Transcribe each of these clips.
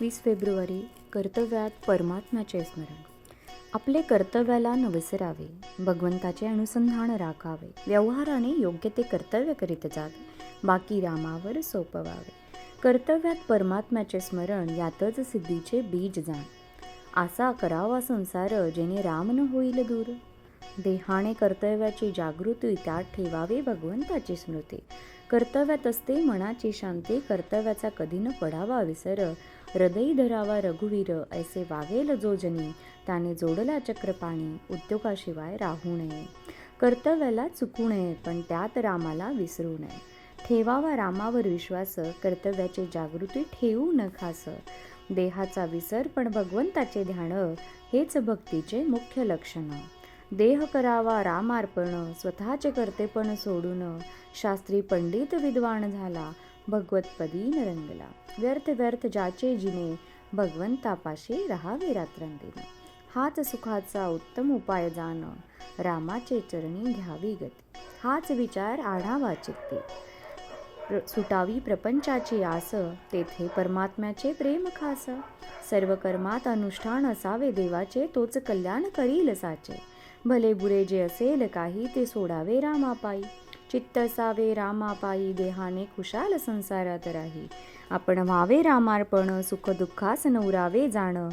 वीस फेब्रुवारी कर्तव्यात परमात्म्याचे स्मरण. आपले कर्तव्याला नवसरावे भगवंताचे अनुसंधान राखावे व्यवहाराने योग्य ते कर्तव्य करीत जावे बाकी रामावर सोपवावे. कर्तव्यात परमात्म्याचे स्मरण यातच सिद्धीचे बीज जाण. असा करावा संसार जेणे राम न होईल दूर. देहाने कर्तव्याची जागृती त्यात ठेवावे भगवंताची स्मृती. कर्तव्यात असते मनाची शांती कर्तव्याचा कधी न पडावा विसर. हृदयी धरावा रघुवीर ऐसे वागेल जो जनी. त्याने जोडला चक्रपाणी उद्योगाशिवाय राहू नये. कर्तव्याला चुकू नये पण त्यात रामाला विसरू नये. ठेवावा रामावर विश्वास कर्तव्याची जागृती ठेवू न खास. देहाचा विसर पण भगवंताचे ध्यान हेच भक्तीचे मुख्य लक्षण. देह करावा रामार्पण स्वतःचे कर्तेपण सोडून शास्त्री पंडित विद्वान झाला भगवतपदी नरंगला. रंगला व्यर्थ व्यर्थ ज्याचे जिने भगवंतापाशी राहावे रात्रंदिन. हाच सुखाचा उत्तम उपाय जाण रामाचे चरणी घ्यावी गती. हाच विचार आढावा चित्ते. प्र सुटावी प्रपंचाची आस तेथे परमात्म्याचे प्रेम खास. सर्व कर्मात अनुष्ठान असावे देवाचे तोच कल्याण करील साचे. भले बुरे जे असेल काही ते सोडावे रामापायी. चित्तसावे रामापायी देहाने खुशाल संसारात राही. आपण व्हावे रामार्पण सुख दुःखास नवरावे जाण.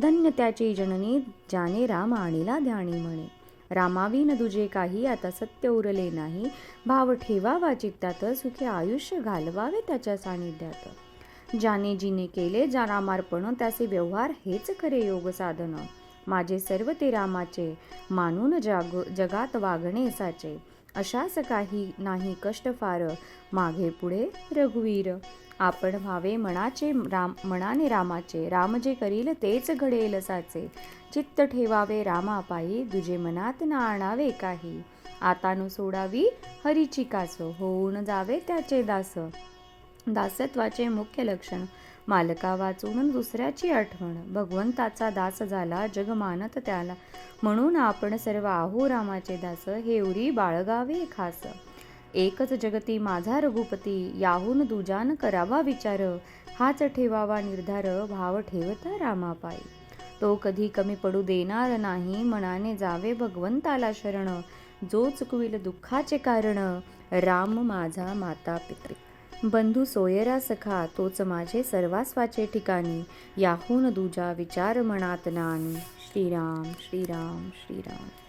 धन्य त्याची जननी ज्याने राम आणिला ध्यानी म्हणे. रामाविन दुजे काही आता सत्य उरले नाही. भाव ठेवावा चित्तात सुखी आयुष्य घालवावे त्याच्या सानिध्यात. ज्याने जिने केले ज्या रामार्पण त्याचे व्यवहार हेच खरे योग साधनं. माझे सर्व ते रामाचे मानून जाग जगात वागणे साचे. अशाच काही नाही कष्ट फार मागे पुढे रघुवीर. आपण व्हावे मनाचे राम मनाने रामाचे. राम जे करील तेच घडेल साचे. चित्त ठेवावे रामापायी दुजे मनात ना आणावे काही. आता न सोडावी हरीची कास होऊन जावे त्याचे दास. दासत्वाचे मुख्य लक्षण मालका वाचून दुसऱ्याची आठवण. भगवंताचा दास झाला जग मानत त्याला. म्हणून आपण सर्व आहो रामाचे दास हे उरी बाळगावे खास. एकच जगती माझा रघुपती याहून दुजान करावा विचार. हाच ठेवावा निर्धार भाव ठेवता रामापायी. तो कधी कमी पडू देणार नाही मनाने जावे भगवंताला शरण. जो चुकविल दुःखाचे कारण राम माझा माता पित्री बंधू सोयरा सखा तोच माझे सर्वास्वाचे ठिकाणी. याहून दुजा विचार मनात नानी श्रीराम श्रीराम श्रीराम.